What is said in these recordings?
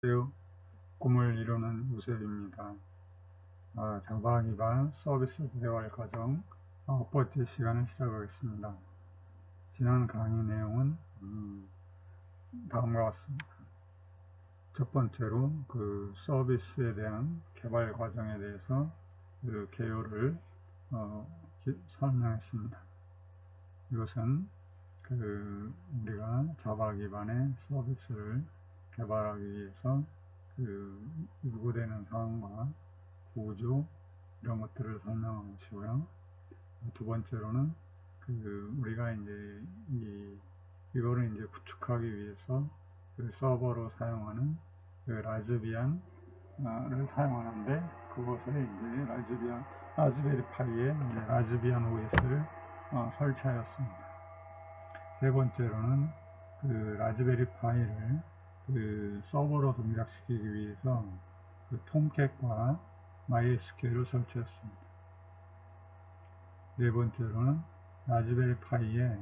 안녕하세요. 꿈을 이루는 유세입니다. 아, 자바 기반 서비스 대화 과정 아홉 번째 시간을 시작하겠습니다. 지난 강의 내용은 음, 다음과 같습니다. 첫 번째로 그 서비스에 대한 개발 과정에 대해서 그 개요를 어, 기, 설명했습니다. 이것은 그 우리가 자바 기반의 서비스를 개발하기 위해서 그 요구되는 사항과 구조 이런 것들을 설명한 것이고요. 두 번째로는 그 우리가 이제 이 이거를 이제 구축하기 위해서 그 서버로 사용하는 그 라즈비안을 사용하는데 그것을 이제 라즈비안 라즈베리 파이에 이제 라즈비안 OS를 어, 설치하였습니다. 세 번째로는 그 라즈베리 파이를 그 서버로 동작시키기 위해서 그 톰캣과 MySQL을 설치했습니다. 네 번째로는 라즈베리 파이에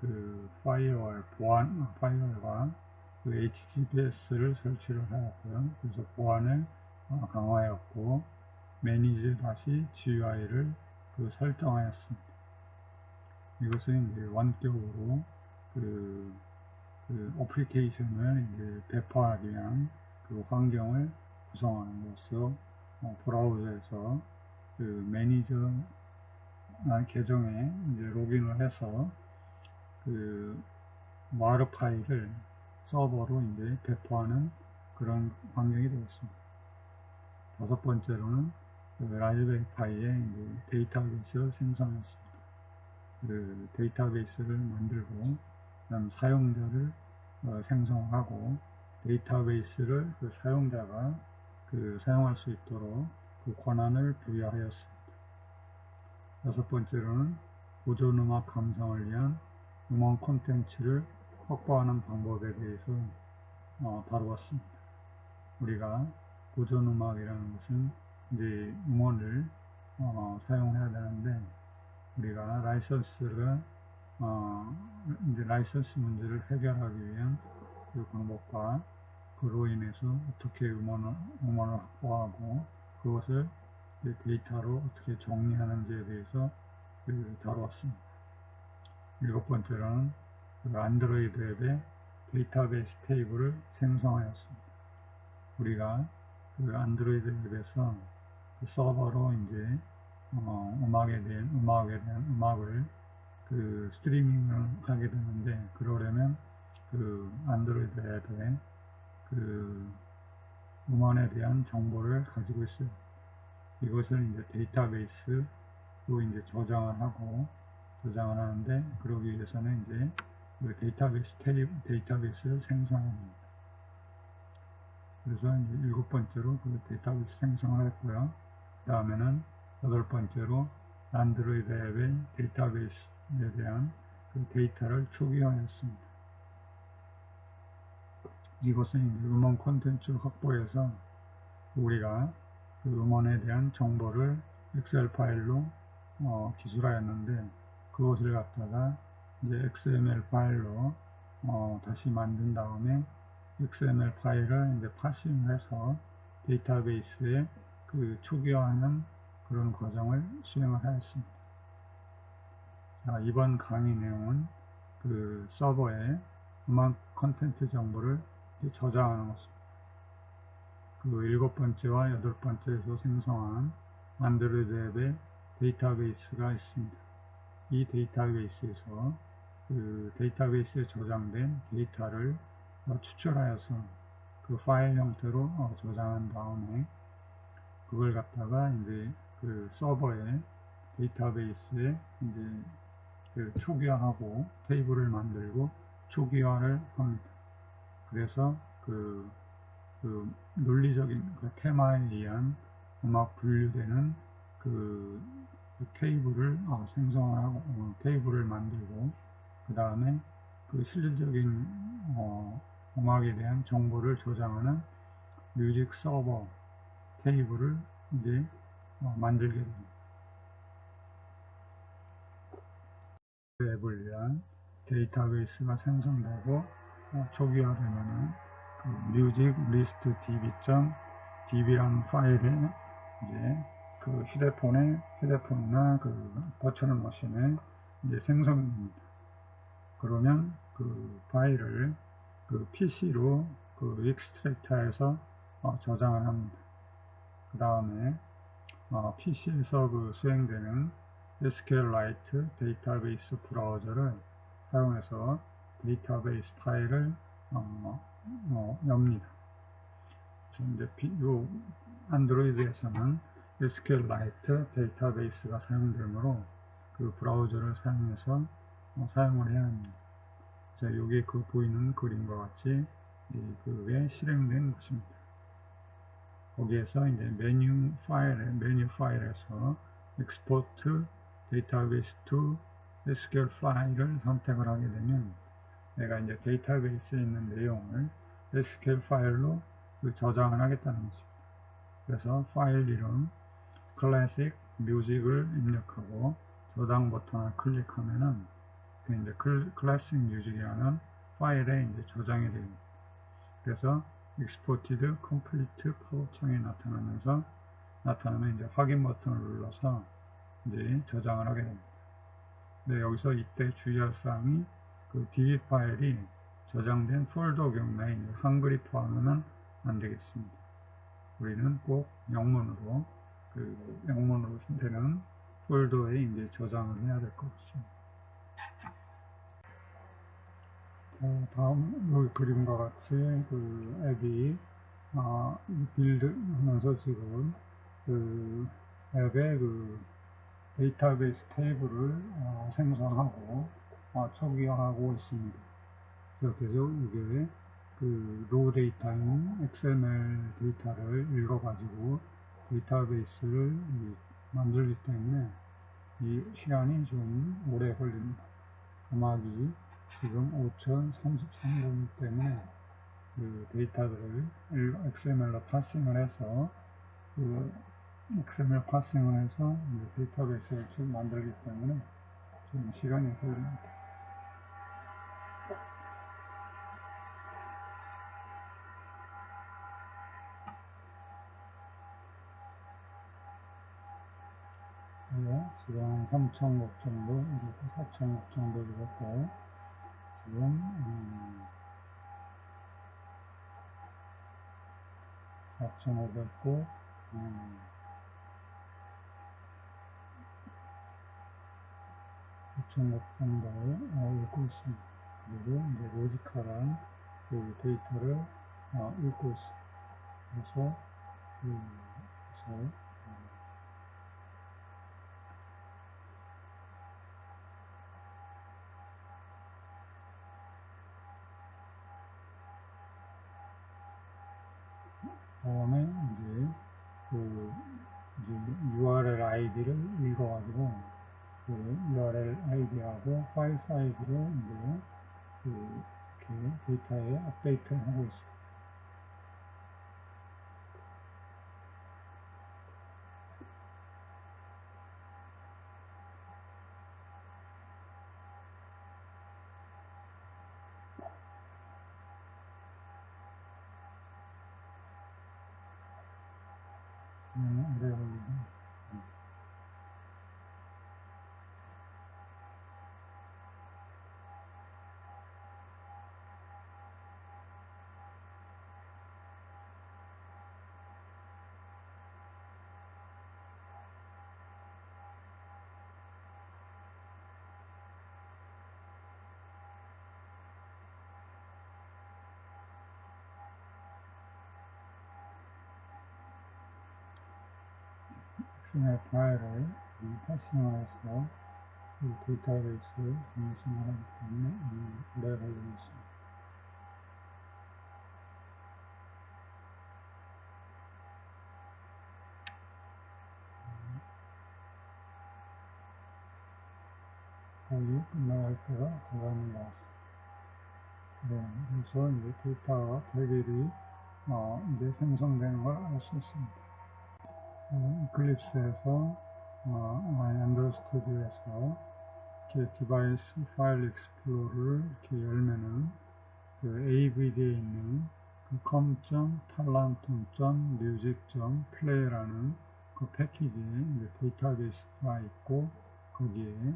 그 파이어월 보안 파이어월과 그 HTTPS를 설치를 하였고요. 그래서 보안을 어, 강화하였고 매니지 다시 GUI를 그 설정하였습니다. 이것은 이제 원격으로 그, 그 어플리케이션을 이제 배포하기 위한 그 환경을 구성함으로써 어, 브라우저에서 그 매니저 계정에 이제 로그인을 해서 그 와르 파일을 서버로 이제 배포하는 그런 환경이 되겠습니다. 다섯 번째로는 그 라즈베리 파이에 이제 데이터베이스를 생성했습니다. 그 데이터베이스를 만들고 그다음 사용자를 어, 생성하고 데이터베이스를 그 사용자가 그 사용할 수 있도록 그 권한을 부여하였습니다. 여섯 번째로는 보존 음악 감상을 위한 음원 콘텐츠를 확보하는 방법에 대해서 어, 다루었습니다. 우리가 보존 음악이라는 것은 이제 음원을 어, 사용해야 되는데 우리가 라이선스를 어, 이제 라이선스 문제를 해결하기 위한 그 방법과 그로 인해서 어떻게 음원을, 음원을 확보하고 그것을 데이터로 어떻게 정리하는지에 대해서 그 다루었습니다. 일곱 번째로는 그 안드로이드 앱의 데이터베이스 테이블을 생성하였습니다. 우리가 그 안드로이드 앱에서 그 서버로 이제 어, 음악에 대한 음악에 대한 음악을 그 스트리밍을 하게 되는데 그러려면 그 안드로이드 앱에 그 음원에 대한 정보를 가지고 있어요. 이것을 이제 데이터베이스로 이제 저장을 하고 저장을 하는데 그러기 위해서는 이제 그 데이터베이스 테이블 데이터베이스를 생성합니다. 그래서 이제 일곱 번째로 그 데이터베이스 생성을 했고요. 그 다음에는 여덟 번째로 안드로이드 앱의 데이터베이스 에 대한 그 데이터를 초기화했습니다. 이것은 음원 콘텐츠 확보해서 우리가 그 음원에 대한 정보를 엑셀 파일로 어, 기술하였는데 그것을 갖다가 이제 XML 파일로 어, 다시 만든 다음에 XML 파일을 이제 파싱해서 데이터베이스에 그 초기화하는 그런 과정을 수행을 하였습니다. 자, 이번 강의 내용은 그 서버에 음악 컨텐츠 정보를 저장하는 것입니다. 그 일곱 번째와 여덟 번째에서 생성한 안드로이드 앱의 데이터베이스가 있습니다. 이 데이터베이스에서 그 데이터베이스에 저장된 데이터를 추출하여서 그 파일 형태로 어, 저장한 다음에 그걸 갖다가 이제 그 서버에 데이터베이스에 이제 그 초기화하고 테이블을 만들고 초기화를 합니다. 그래서 그, 그 논리적인 그 테마에 의한 음악 분류되는 그, 그 테이블을 어, 생성하고 어, 테이블을 만들고 그 다음에 그 실질적인 어, 음악에 대한 정보를 저장하는 뮤직 서버 테이블을 이제 어, 만들게 됩니다. 앱을 위한 데이터베이스가 생성되고 어, 초기화되면은 그 music list db.db라는 파일에 이제 그 휴대폰에 휴대폰이나 그 버추얼 머신에 이제 생성입니다. 그러면 그 파일을 그 PC로 그 익스트랙터에서 어, 저장을 합니다. 그 다음에 어, PC에서 그 수행되는 SQLite 데이터베이스 브라우저를 사용해서 데이터베이스 파일을 어, 어, 엽니다. 이제 요 안드로이드에서는 SQLite 데이터베이스가 사용되므로 그 브라우저를 사용해서 어, 사용을 해야 합니다. 자, 여기 그 보이는 그림과 같이 그게 실행된 것입니다. 거기에서 이제 메뉴 파일에 메뉴 파일에서 database to SQL 파일을 선택을 하게 되면 내가 이제 데이터베이스에 있는 내용을 SQL 파일로 그 저장을 하겠다는 것입니다. 그래서 파일 이름 클래식 뮤직을 입력하고 저장 버튼을 클릭하면은 그 이제 클래식 뮤직이라는 파일에 이제 저장이 됩니다. 그래서 exported complete 파워 창이 나타나면서 나타나면 이제 확인 버튼을 눌러서 이제 저장을 하게 됩니다. 네, 여기서 이때 주의할 사항이 그 DB 파일이 저장된 폴더 경우에 한글이 포함하면 안 되겠습니다. 우리는 꼭 영문으로 그 영문으로 되는 폴더에 이제 저장을 해야 될 것 같습니다. 자, 다음 여기 그림과 같이 그 앱이 아, 빌드 하면서 지금 그 앱의 그 데이터베이스 테이블을 어, 생성하고 어, 초기화하고 있습니다. 그래서 이게 그 로우 데이터인 XML 데이터를 읽어가지고 데이터베이스를 만들기 때문에 이 시간이 좀 오래 걸립니다. 음악이 지금 5033분 때문에 그 데이터들을 XML로 파싱을 해서 그 XML 파싱을 해서 데이터베이스를 좀 만들기 때문에 좀 시간이 걸립니다. 네, 지금 한 3,000곡 정도, 이렇게 4,000곡 정도 되었고, 지금, 음, 4,500곡, 음, 5,000곡 정도를 어, 읽고 있습니다. 그리고 이제 로지컬한 그 데이터를 어, 읽고 있습니다. 그래서, 그, 그래서, 다음에 이제 그 이제 URL 아이디를 읽어가지고 그 URL 아이디하고 파일 사이 고. XML 파일을 파싱해서 이 데이터베이스를 정리를 하기 때문에 걸리고 있습니다. 거의 끝나갈 때가 것 같습니다. 네, 그래서 이제 데이터와 대결이 어, 이제 생성되는 걸 알 수 있습니다. 어, 이클립스에서 어, 스튜디오에서 이렇게 디바이스 파일 익스플로러를 이렇게 열면은 그 AVD에 있는 com.tallanton.music.play라는 그 패키지에 이제 데이터베이스가 있고 거기에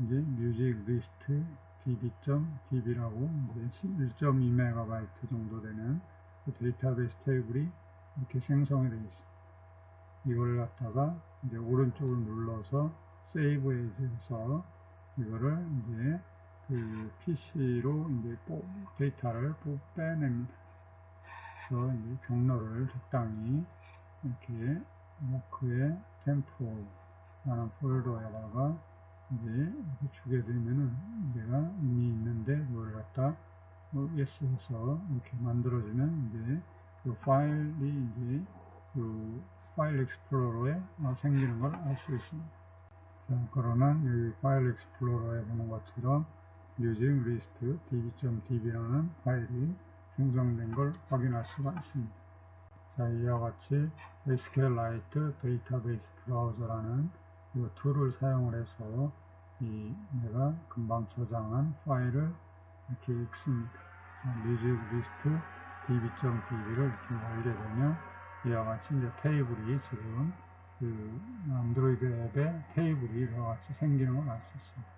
이제 뮤직 리스트 db.db라고 이제 1.2MB 정도 되는 그 데이터베이스 테이블이 이렇게 생성이 되어 있습니다. 이걸 갖다가 이제 오른쪽을 눌러서 세이브 에이즈에서 이거를 이제 그 PC로 이제 뽑, 데이터를 뽑 빼냅니다. 그래서 이제 경로를 적당히 이렇게 워크의 템포라는 폴더에다가 이제 이렇게 주게 되면은 내가 이미 있는데 그걸 갖다 뭐 yes 해서 이렇게 만들어주면 이제 그 파일이 이제 그 파일 익스플로러에 생기는 걸 알 수 있습니다. 자, 그러면 여기 파일 익스플로러에 보는 것처럼 뮤직 리스트 db.db라는 파일이 생성된 걸 확인할 수가 있습니다. 자, 이와 같이 SQLite 데이터베이스 브라우저라는 이 툴을 사용을 해서 이 내가 금방 저장한 파일을 이렇게 읽습니다. 뮤직 리스트 db.db를 이렇게 열게 되면 이와 같이 이제 테이블이 지금 그 안드로이드 앱에 테이블이 이와 같이 생기는 걸 알 수 있습니다.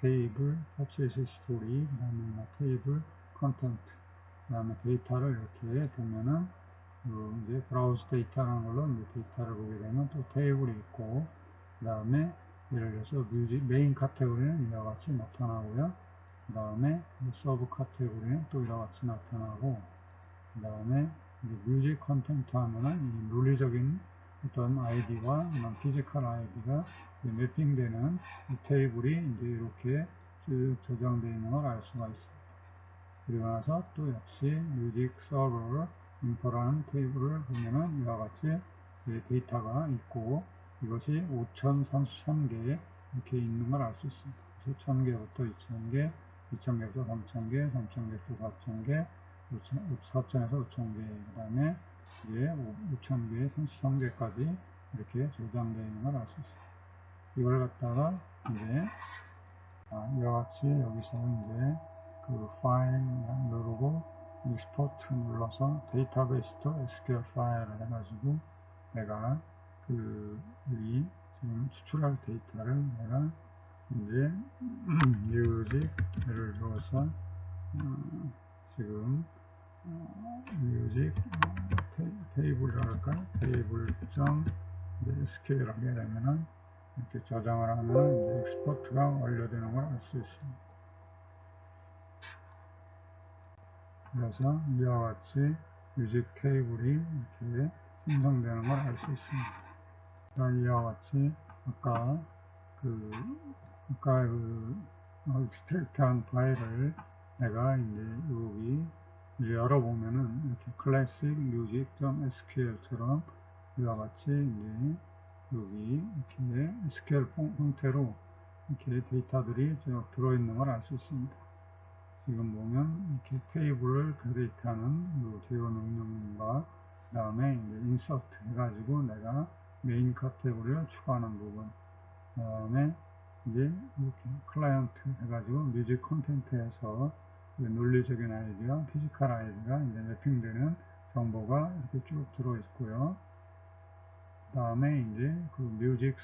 테이블, 퍼체이스 스토리, 그 다음에 테이블, 컨텐트, 그 다음에 데이터를 이렇게 보면은 그 이제 브라우즈 데이터라는 걸로 이제 데이터를 보게 되면 또 테이블이 있고 그 다음에 예를 들어서 뮤직 메인 카테고리는 이와 같이 나타나고요. 그 다음에 서브 카테고리는 또 이와 같이 나타나고 그 다음에 뮤직 컨텐트 하면은 이 논리적인 어떤 아이디와 피지컬 아이디가 매핑되는 이 테이블이 이제 이렇게 쭉 저장되어 있는 걸 알 수가 있습니다. 그리고 나서 또 역시 뮤직 서버 인포라는 테이블을 보면은 이와 같이 데이터가 있고 이것이 5033개 이렇게 있는 걸 알 수 있습니다. 그래서 1000개부터 2000개, 2000개부터 3000개, 3000개부터 4000개, 4천에서 5천개, 그 다음에 이제 5천개, 33개까지 이렇게 저장되어 있는 걸 알 수 있습니다. 이걸 갖다가 이제 아, 이와 같이 여기서 이제 그 파일 누르고 익스포트 눌러서 데이터베이스 또 SQL 파일을 해가지고 내가 그이 지금 수출할 데이터를 내가 이제 예를 들어서 어, 지금 뮤직 테이블이랄까 테이블 점 SQL 하게 되면은 이렇게 저장을 하면 이제 엑스포트가 완료되는 걸 알 수 있습니다. 그래서 이와 같이 뮤직 테이블이 이렇게 생성되는 걸 알 수 있습니다. 자, 이와 같이 아까 그 아까 그 익스트랙트한 파일을 내가 이제 여기 이제 열어보면은 이렇게 클래식 music.sql처럼 이와 같이 이제 여기 이렇게 SQL 형태로 이렇게 데이터들이 쭉 들어있는 걸 알 수 있습니다. 지금 보면 이렇게 테이블을 크리에이트하는 제어 명령과 그 다음에 이제 인서트 해가지고 내가 메인 카테고리를 추가하는 부분 그 다음에 이제 이렇게 클라이언트 해가지고 뮤직 콘텐트에서 논리적인 아이디어, 피지컬 아이디가 이제 매핑되는 정보가 이렇게 쭉 들어있고요. 그 다음에 이제 그 뮤직,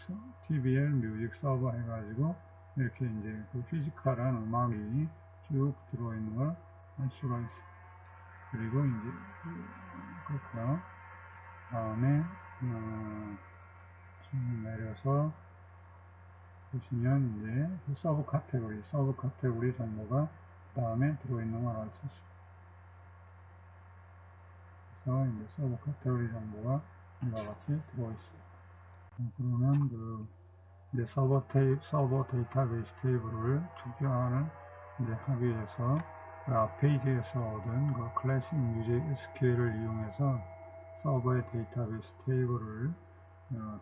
TBL 뮤직 서버 해가지고 이렇게 이제 그 피지컬한 음악이 쭉 들어있는 걸알 수가 있어요. 그리고 이제 그렇고요. 다음에 어, 좀 내려서 보시면 이제 그 서브 카테고리, 서브 카테고리 정보가 다음에 들어있는 걸 알 수 있습니다. 그래서 이제 서브 카테고리 정보가 이와 같이 들어있습니다. 그러면 그 이제 서버 테이프, 서버 데이터베이스 테이블을 추가를 이제 하기 위해서 그 앞페이지에서 얻은 그 클래식 뮤직 SQL을 이용해서 서버의 데이터베이스 테이블을 어,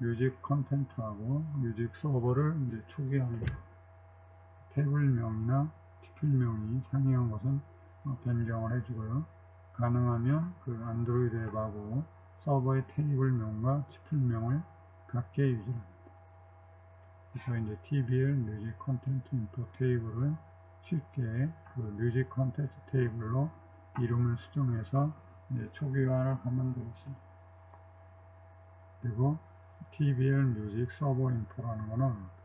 뮤직 컨텐트하고 뮤직 서버를 이제 초기합니다. 테이블명이나 티플명이 상이한 것은 변경을 해주고요. 가능하면 그 안드로이드 앱하고 서버의 테이블명과 티플명을 같게 유지합니다. 그래서 이제 TBL 뮤직 컨텐트 인포 테이블을 쉽게 그 뮤직 컨텐트 테이블로 이름을 수정해서 초기화를 하면 되겠습니다. 그리고 TBL 뮤직 서버 인포라는 거는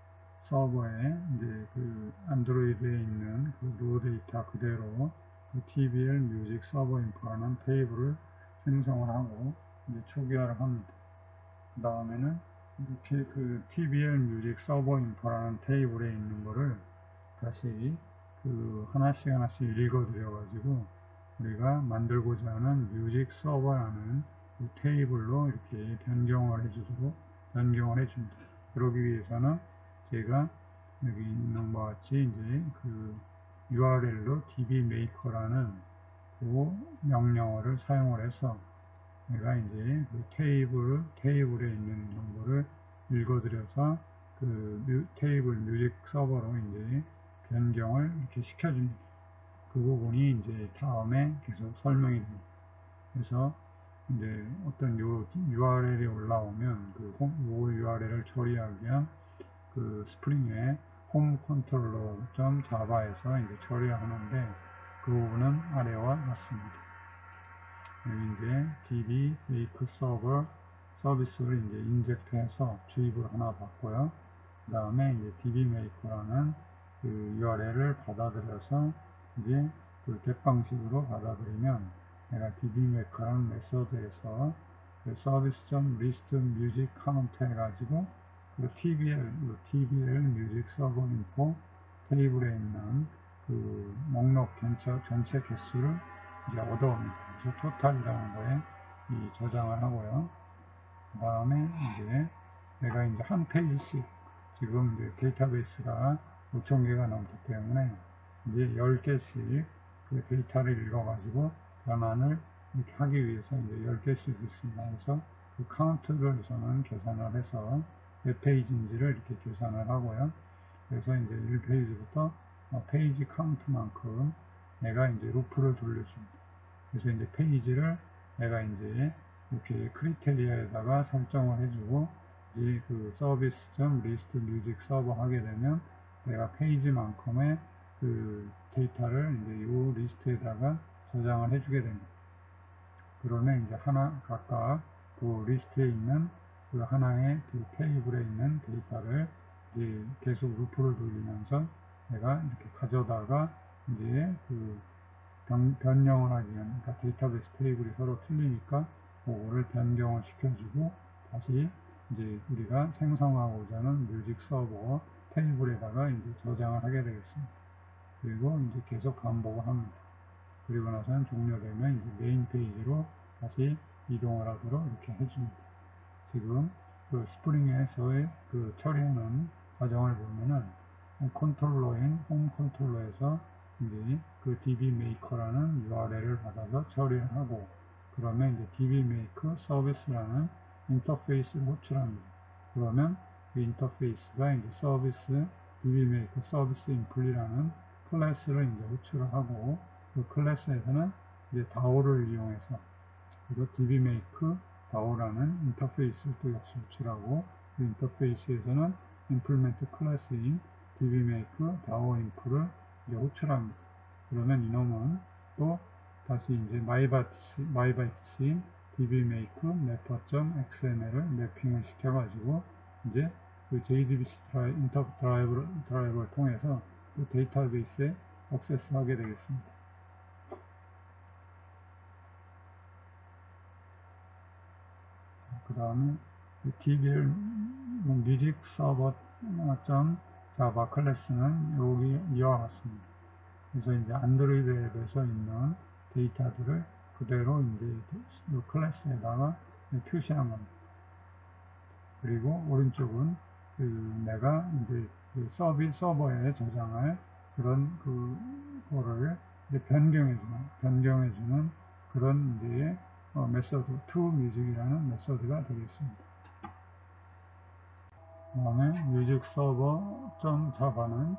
서버에 이제 그 안드로이드에 있는 그 로 데이터 그대로 그 TBL 뮤직 서버 인포라는 테이블을 생성을 하고 이제 초기화를 합니다. 그 다음에는 이렇게 그 TBL 뮤직 서버 인포라는 테이블에 있는 거를 다시 그 하나씩 하나씩 읽어드려 가지고 우리가 만들고자 하는 뮤직 서버라는 그 테이블로 이렇게 변경을 해주도록 변경을 해줍니다. 그러기 위해서는 제가 여기 있는 것 같이 이제 그 URL로 dbmaker라는 그 명령어를 사용을 해서 내가 이제 그 테이블, 테이블에 있는 정보를 읽어드려서 그 뮤, 테이블 뮤직 서버로 이제 변경을 이렇게 시켜줍니다. 그 부분이 이제 다음에 계속 설명이 됩니다. 그래서 이제 어떤 요 URL이 올라오면 그 홈, 요 URL을 처리하기 위한 그 스프링의 홈 컨트롤러 점 자바에서 이제 처리하는데 그 부분은 아래와 같습니다. 여기 이제 DB 메이크 서버 서비스를 이제 인젝트해서 주입을 하나 받고요. 그 다음에 이제 DB 메이커라는 그 URL을 받아들여서 이제 그 객방식으로 받아들이면 내가 dbmaker라는 메서드에서 그 서비스.list 리스트 뮤직 카운트 해가지고 그 tbl, 그 tbl 뮤직 서버 인포 테이블에 있는 그 목록 전체, 전체 개수를 이제 얻어옵니다. 그래서 토탈이라는 거에 이 저장을 하고요. 그 다음에 이제 내가 이제 한 페이지씩 지금 이제 데이터베이스가 5,000개가 넘기 때문에 이제 10개씩 그 데이터를 읽어가지고 변환을 이렇게 하기 위해서 이제 10개씩 있습니다. 그래서 그 카운트를 우선은 계산을 해서 몇 페이지인지를 이렇게 계산을 하고요. 그래서 이제 1페이지부터 페이지 카운트만큼 내가 이제 루프를 돌려줍니다. 그래서 이제 페이지를 내가 이제 이렇게 크리테리아에다가 설정을 해주고 이제 그 서비스.점 리스트 뮤직 서버 하게 되면 내가 페이지만큼의 그 데이터를 이제 이 리스트에다가 저장을 해주게 됩니다. 그러면 이제 하나 각각 그 리스트에 있는 그 하나의 그 테이블에 있는 데이터를 이제 계속 루프를 돌리면서 내가 이렇게 가져다가 이제 그 변, 변경을 하기 위한 그러니까 데이터베이스 테이블이 서로 틀리니까 그거를 변경을 시켜주고 다시 이제 우리가 생성하고자 하는 뮤직 서버 테이블에다가 이제 저장을 하게 되겠습니다. 그리고 이제 계속 반복을 합니다. 그리고 나서는 종료되면 이제 메인 페이지로 다시 이동을 하도록 이렇게 해줍니다. 지금 그 스프링에서의 그 처리하는 과정을 보면은 컨트롤러인 홈 컨트롤러에서 이제 그 dbmaker라는 URL을 받아서 처리를 하고 그러면 이제 dbmaker 서비스라는 인터페이스를 호출합니다. 그러면 그 인터페이스가 이제 서비스 dbmaker 서비스 인플이라는 클래스를 이제 호출을 하고 그 클래스에서는 이제 DAO를 이용해서 그래서 dbmaker DAO라는 인터페이스를 또 역시 호출하고 그 인터페이스에서는 implement 클래스인 dbmaker DAO inp를 이제 호출합니다. 그러면 이놈은 또 다시 이제 마이바이트스, 마이바이트스인 dbmaker mapper.xml을 매핑을 시켜가지고 이제 그 JDBC 드라이, 인터 드라이브를, 드라이브를 통해서 그 데이터베이스에 액세스하게 되겠습니다. 그 다음에 DBL 뮤직 서버 점 자바 클래스는 여기 이와 같습니다. 그래서 이제 안드로이드 앱에서 있는 데이터들을 그대로 이제 이 클래스에다가 표시한 겁니다. 그리고 오른쪽은 그 내가 이제 그 서비 서버에 저장할 그런 그 거를 변경해주는 변경해주는 그런 이제 어, 메서드 to music이라는 메서드가 되겠습니다. 다음에 뮤직 서버 점 자바는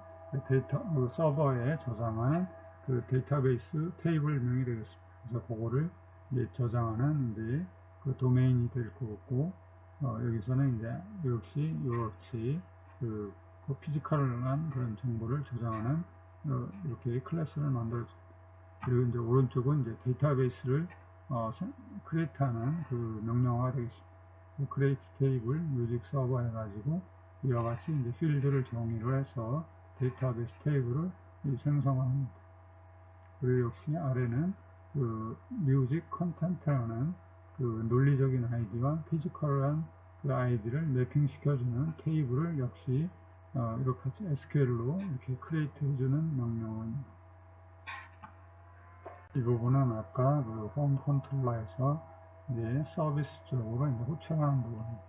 데이터 그 서버에 저장한 그 데이터베이스 테이블명이 되겠습니다. 그래서 그거를 이제 저장하는 이제 그 도메인이 될 거고 어, 여기서는 이제 역시 역시 그, 그 피지컬한 그런 정보를 저장하는 어, 이렇게 클래스를 만들어줍니다. 그리고 이제 오른쪽은 이제 데이터베이스를 어, 크리에이트하는 그 명령어가 되겠습니다. 크리에이트 테이블 뮤직 서버 해가지고 이와 같이 이제 필드를 정의를 해서 데이터베이스 테이블을 생성합니다. 그리고 역시 아래는 그 뮤직 컨텐트라는 그 논리적인 아이디와 피지컬한 그 아이디를 매핑 시켜주는 테이블을 역시 어, 이렇게 SQL로 이렇게 크리에이트 해주는 명령어입니다. 이 부분은 아까 그 홈 컨트롤러에서 이제 서비스 쪽으로 이제 호출하는 부분입니다.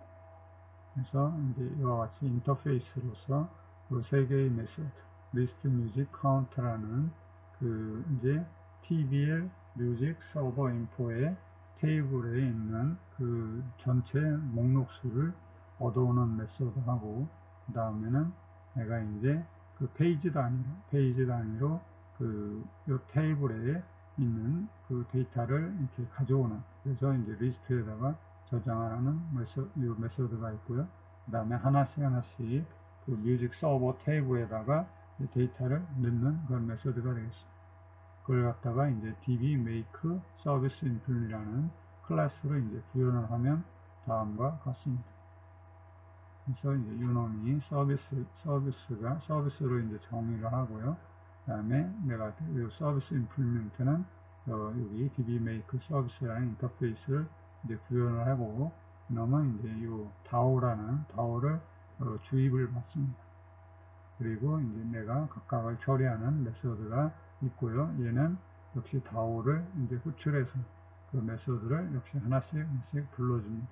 그래서 이제 이와 같이 인터페이스로서 그 세 개의 메소드, 리스트 뮤직 카운트라는 그 이제 TBL 뮤직 서버 인포의 테이블에 있는 그 전체 목록 수를 얻어오는 메소드하고 그 다음에는 내가 이제 그 페이지 단위로 페이지 단위로 그 요 테이블에 있는 그 데이터를 이렇게 가져오는 그래서 이제 리스트에다가 저장을 하는 메소, 요 메소드가 있고요. 그 다음에 하나씩 하나씩 그 뮤직 서버 테이블에다가 데이터를 넣는 그런 메소드가 되겠습니다. 그걸 갖다가 이제 db make service implement이라는 클래스로 이제 구현을 하면 다음과 같습니다. 그래서 이제 유놈이 서비스, 서비스가 서비스로 이제 정의를 하고요. 그 다음에 내가 이 서비스 임플리먼트는 어, 여기 dbmake 서비스라는 인터페이스를 이제 구현을 하고 그러면 이제 이 DAO라는 DAO를 어, 주입을 받습니다. 그리고 이제 내가 각각을 처리하는 메소드가 있고요. 얘는 역시 DAO를 이제 호출해서 그 메소드를 역시 하나씩 하나씩 불러줍니다.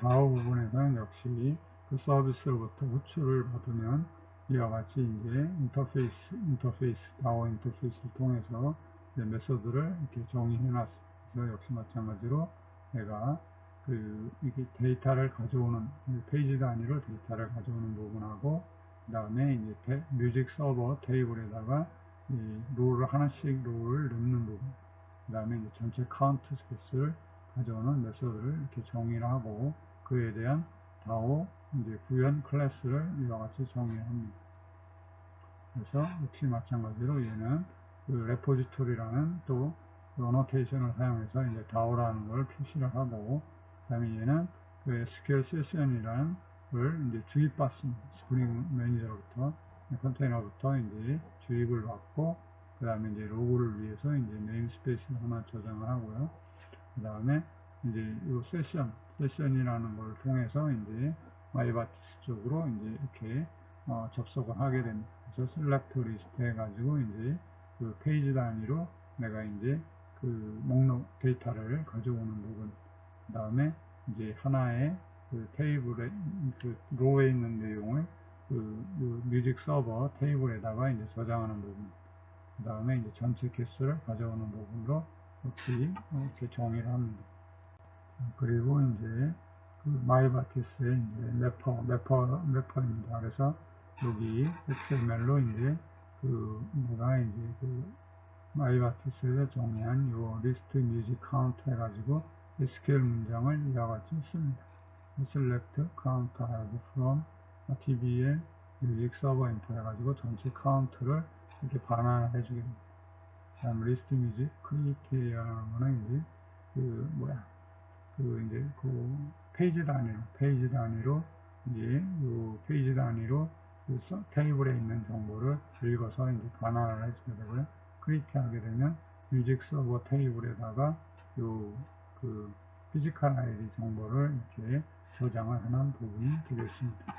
DAO 부분에서는 역시 그 서비스로부터 호출을 받으면 이와 같이 이제 인터페이스, 인터페이스, DAO 인터페이스를 통해서 이제 메소드를 이렇게 정의해 놨습니다. 역시 마찬가지로 내가 그 이게 데이터를 가져오는 페이지 단위로 데이터를 가져오는 부분하고 그 다음에 이제 테, 뮤직 서버 테이블에다가 이 롤을 하나씩 롤을 넣는 부분 그 다음에 이제 전체 카운트 스페이스를 가져오는 메소드를 이렇게 정의를 하고 그에 대한 DAO 이제 구현 클래스를 이와 같이 정의합니다. 그래서 역시 마찬가지로 얘는 그 레포지토리라는 또 어노테이션을 사용해서 이제 DAO라는 걸 표시를 하고 그 다음에 얘는 그 SQL 세션이라는 걸 이제 주입받습니다. 스프링 매니저로부터 컨테이너부터 이제 주입을 받고 그 다음에 이제 로고를 위해서 이제 네임스페이스를 하나 저장을 하고요. 그 다음에 이제 이 세션, 세션이라는 걸 통해서 이제 마이바티스 쪽으로 이제 이렇게 어, 접속을 하게 됩니다. 그래서 셀렉트 리스트 해가지고 이제 그 페이지 단위로 내가 이제 그 목록 데이터를 가져오는 부분, 그 다음에 이제 하나의 그 테이블에 그 로에 있는 내용을 그, 그 뮤직 서버 테이블에다가 이제 저장하는 부분, 그 다음에 이제 전체 개수를 가져오는 부분으로 역시 이렇게 정의를 합니다. 그리고 이제 그 마이바티스의 이제 래퍼, 래퍼, 래퍼입니다. 그래서 여기 XML로 이제 그 내가 이제 그 마이바티스에서 정의한 요 리스트 뮤직 카운트 해가지고 SQL 문장을 이와 같이 씁니다. select count from tbl 뮤직 서버 인포 해가지고 전체 카운트를 이렇게 반환을 해주게 됩니다. 다음 리스트 뮤직 크리에이트라는 거는 이제 그 뭐야 그 이제 그 페이지 단위로 페이지 단위로 이제 요 페이지 단위로 그 테이블에 있는 정보를 읽어서 이제 반환을 해주게 되고요. 크리에이트 하게 되면 뮤직 서버 테이블에다가 요 그 피지컬 아이디 정보를 이렇게 저장을 하는 부분이 되겠습니다.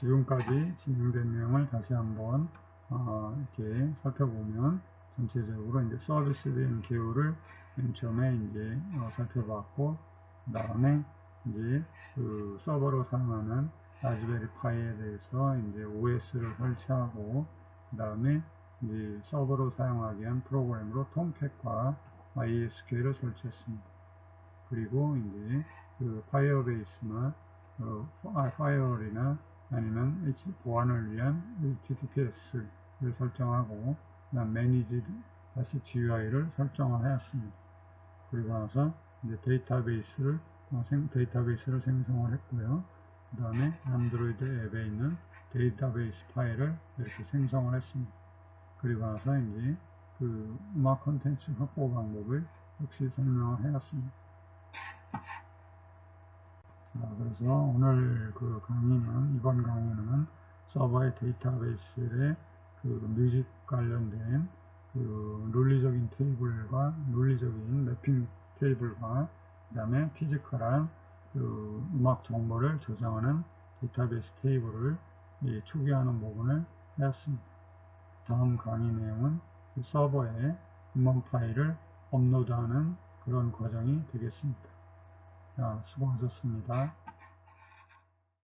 지금까지 진행된 내용을 다시 한번 어, 이렇게 살펴보면 전체적으로 이제 서비스된 기호를 맨 처음에 이제 어, 살펴봤고 그 다음에 이제 그 서버로 사용하는 라즈베리 파이에 대해서 이제 OS를 설치하고 그 다음에 이제 서버로 사용하기 위한 프로그램으로 톰캣과 MySQL을 설치했습니다. 그리고 이제 그 파이어베이스나 어, 아, 파이어월이나 아니면 H 보안을 위한 HTTPS를 설정하고 그다음 매니지 다시 GUI를 설정을 하였습니다. 그리고 나서 이제 데이터베이스를 어, 생, 데이터베이스를 생성을 했고요. 그 다음에 안드로이드 앱에 있는 데이터베이스 파일을 이렇게 생성을 했습니다. 그리고 나서 이제 그 음악 콘텐츠 확보 방법을 역시 설명을 해놨습니다. 자, 그래서 오늘 그 강의는, 이번 강의는 서버의 데이터베이스의 그 뮤직 관련된 그 논리적인 테이블과 논리적인 매핑 테이블과 그 다음에 피지컬한 그 음악 정보를 저장하는 데이터베이스 테이블을 이 추계하는 부분을 해왔습니다. 다음 강의 내용은 그 서버에 음원 파일을 업로드하는 그런 과정이 되겠습니다. 자, 수고하셨습니다.